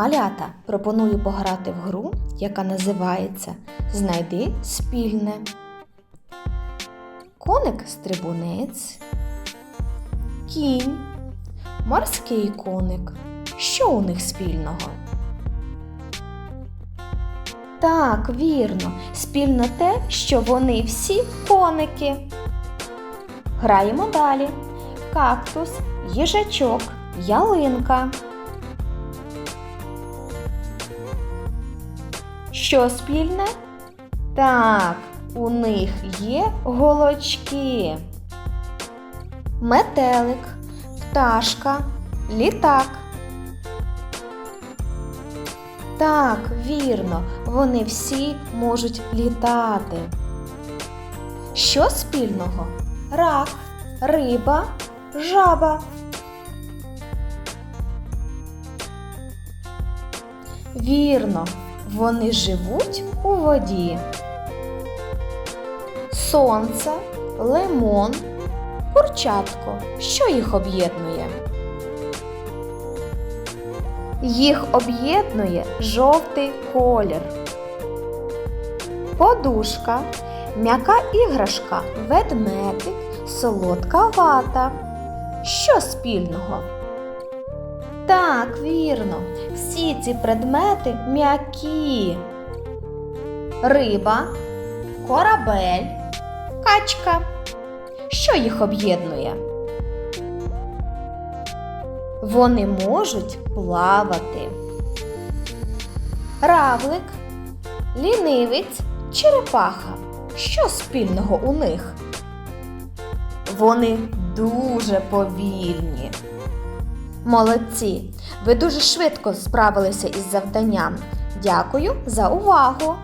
Малята пропоную пограти в гру, яка називається Знайди спільне. Коник стрибунець, кінь, морський коник. Що у них спільного? Так, вірно, спільно те, що вони всі коники. Граємо далі. Кактус, їжачок, ялинка. Що спільне? Так, у них є голочки. Метелик, пташка, літак. Так, вірно, вони всі можуть літати. Що спільного? Рак, риба, жаба. Вірно, вони живуть у воді. Сонце, лимон, курчатко. Що їх об'єднує? Їх об'єднує жовтий колір. Подушка, м'яка іграшка, ведмедик, солодка вата. Що спільного? Так, вірно, всі ці предмети м'які. Риба, корабель, качка. Що їх об'єднує? Вони можуть плавати. Равлик, лінивець, черепаха. Що спільного у них? Вони дуже повільні. Молодці! Ви дуже швидко справилися із завданням. Дякую за увагу!